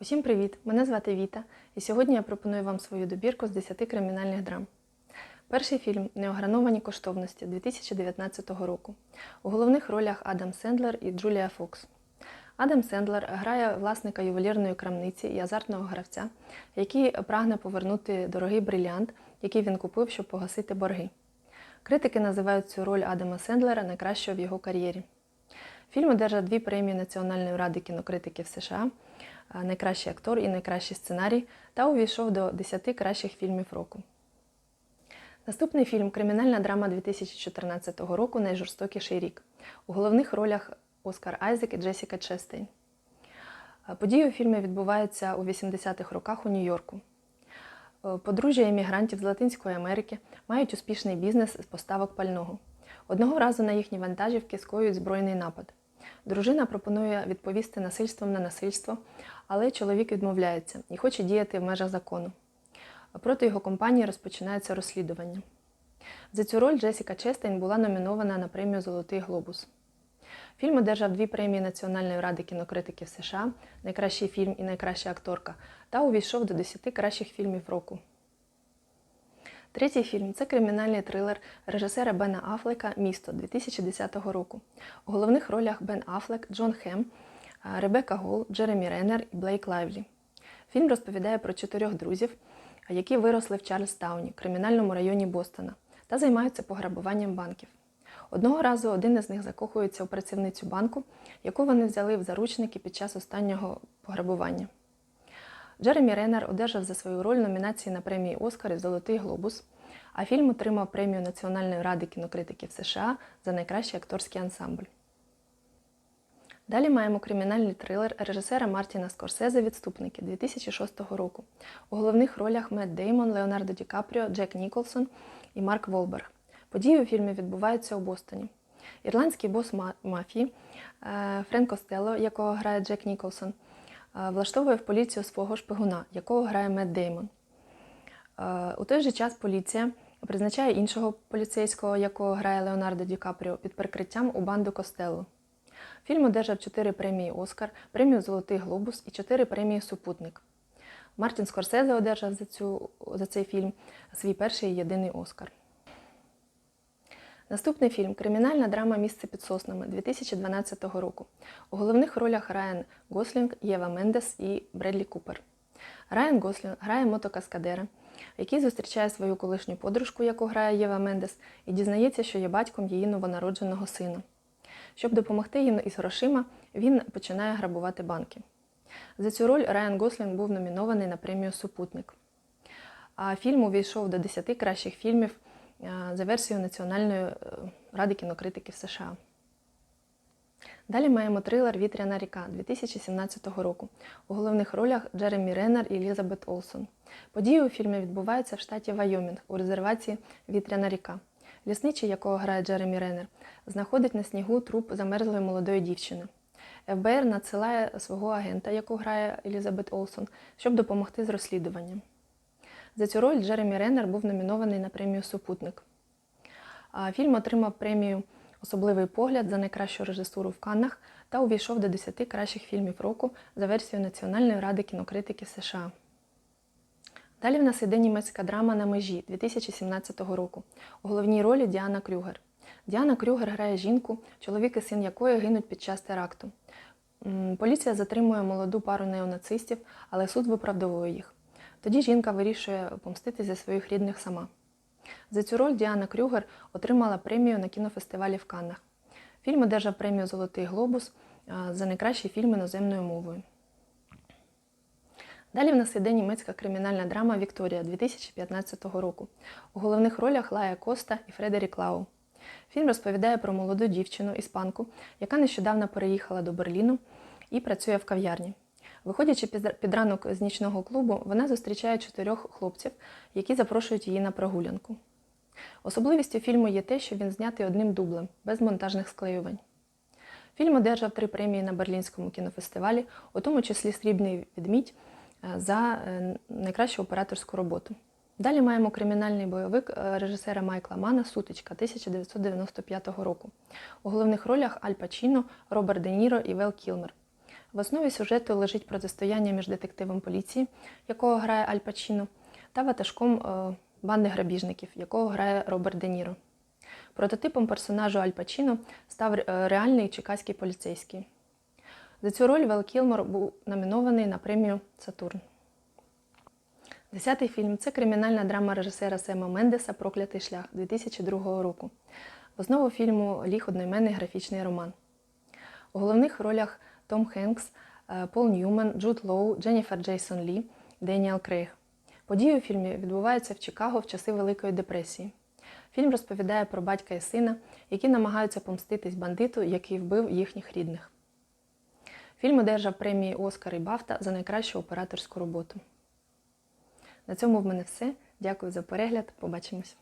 Усім привіт! Мене звати Віта, і сьогодні я пропоную вам свою добірку з 10 кримінальних драм. Перший фільм Неограновані коштовності 2019 року. У головних ролях Адам Сендлер і Джулія Фокс. Адам Сендлер грає власника ювелірної крамниці і азартного гравця, який прагне повернути дорогий брилянт, який він купив, щоб погасити борги. Критики називають цю роль Адама Сендлера найкращою в його кар'єрі. Фільм одержав дві премії Національної ради кінокритиків США, найкращий актор і найкращий сценарій, та увійшов до 10 кращих фільмів року. Наступний фільм Кримінальна драма 2014 року Найжорстокіший рік. У головних ролях Оскар Айзек і Джесіка Честейн. Події у фільмі відбуваються у 80-х роках у Нью-Йорку. Е, Подружжя іммігрантів з Латинської Америки мають успішний бізнес з поставок пального. Одного разу на їхні вантажівки скоюють збройний напад. Дружина пропонує відповісти насильством на насильство, але чоловік відмовляється і хоче діяти в межах закону. Проти його компанії розпочинається розслідування. За цю роль Джесіка Честейн була номінована на премію Золотий глобус. Фільм одержав дві премії Національної ради кінокритиків США Найкращий фільм і найкраща акторка та увійшов до 10 кращих фільмів року. Третій фільм це кримінальний трилер режисера Бена Афлека Місто 2010 року. У головних ролях Бен Афлек, Джон Хем, а, Ребекка Гол, Джеремі Реннер і Блейк Лайвлі. Фільм розповідає про чотирьох друзів, які виросли в Чарльстауні, кримінальному районі Бостона, та займаються пограбуванням банків. Одного разу один із них закохується у працівницю банку, яку вони взяли в заручники під час останнього пограбування. Джеремі Реннер одержав за свою роль номінації на премії Оскар і Золотий глобус, а фільм отримав премію Національної ради кінокритиків США за найкращий акторський ансамбль. Далі маємо кримінальний трилер режисера Мартіна Скорсезе Відступники 2006 року. У головних ролях Мет Деймон, Леонардо Ді Капріо, Джек Ніколсон і Марк Волберг. Події у фільмі відбуваються у Бостоні. Ірландський бос мафії е, Френк Костелло, якого грає Джек Ніколсон, влаштовує в поліцію свого шпигуна, якого грає Мет Деймон. Е, У той же час поліція призначає іншого поліцейського, якого грає Леонардо Ді Капріо, під прикриттям у банду Костелло. Фільм одержав 4 премії Оскар, премію Золотий глобус і 4 премії Супутник. Мартін Скорсезе одержав за, цю, за цей фільм свій перший і єдиний Оскар. Наступний фільм Кримінальна драма Місце під соснами 2012 року. У головних ролях Райан Гослінг, Єва Мендес і Бредлі Купер. Райан Гослінг грає мотокаскадера, який зустрічає свою колишню подружку, яку грає Єва Мендес, і дізнається, що є батьком її новонародженого сина. Щоб допомогти їм із грошима, він починає грабувати банки. За цю роль Райан Гослінг був номінований на премію Супутник. А фільм увійшов до 10 кращих фільмів за версією Національної е, ради кінокритиків США. Далі маємо трилер Вітряна ріка 2017 року. У головних ролях Джеремі Реннер і Елізабет Олсон. Події у фільмі відбуваються в штаті Вайомінг у резервації Вітряна ріка. Лісничий, якого грає Джеремі Реннер, знаходить на снігу труп замерзлої молодої дівчини. ФБР надсилає свого агента, яку грає Елізабет Олсон, щоб допомогти з розслідуванням. За цю роль Джеремі Реннер був номінований на премію Супутник. Фільм отримав премію Особливий погляд за найкращу режисуру в Каннах та увійшов до 10 кращих фільмів року за версією Національної ради кінокритиків США. Далі в нас іде німецька драма на межі 2017 року. У головній ролі Діана Крюгер. Діана Крюгер грає жінку, чоловік і син якої гинуть під час теракту. Поліція затримує молоду пару неонацистів, але суд виправдовує їх. Тоді жінка вирішує помстити за своїх рідних сама. За цю роль Діана Крюгер отримала премію на кінофестивалі в Каннах. Фільм одержав премію Золотий глобус за найкращий фільм іноземною мовою. Далі в нас іде німецька кримінальна драма Вікторія 2015 року. У головних ролях Лая Коста і Фредерік Лау. Фільм розповідає про молоду дівчину іспанку, яка нещодавно переїхала до Берліну і працює в кав'ярні. Виходячи під ранок з нічного клубу, вона зустрічає чотирьох хлопців, які запрошують її на прогулянку. Особливістю фільму є те, що він знятий одним дублем, без монтажних склеювань. Фільм одержав три премії на Берлінському кінофестивалі, у тому числі Срібний відмідь е, за е, найкращу операторську роботу. Далі маємо кримінальний бойовик е, режисера Майкла Мана Сутичка 1995 року. У головних ролях Аль Пачіно, Роберт Де Ніро і Вел Кілмер. В основі сюжету лежить протистояння між детективом поліції, якого грає Аль Пачіно, та ватажком е, банди грабіжників, якого грає Роберт Де Ніро. Прототипом персонажу Аль Пачіно став е, реальний чекаський поліцейський. За цю роль Вел Кілмор був номінований на премію Сатурн. Десятий фільм це кримінальна драма режисера Сема Мендеса Проклятий шлях 2002 року. В основу фільму ліг одноіменний графічний роман. У головних ролях Том Хенкс, е, Пол Ньюман, Джуд Лоу, Дженніфер Джейсон Лі, Деніел Крейг. Події у фільмі відбуваються в Чикаго в часи Великої депресії. Фільм розповідає про батька і сина, які намагаються помститись бандиту, який вбив їхніх рідних. Фільм одержав премії Оскар і Бафта за найкращу операторську роботу. На цьому в мене все. Дякую за перегляд. Побачимось.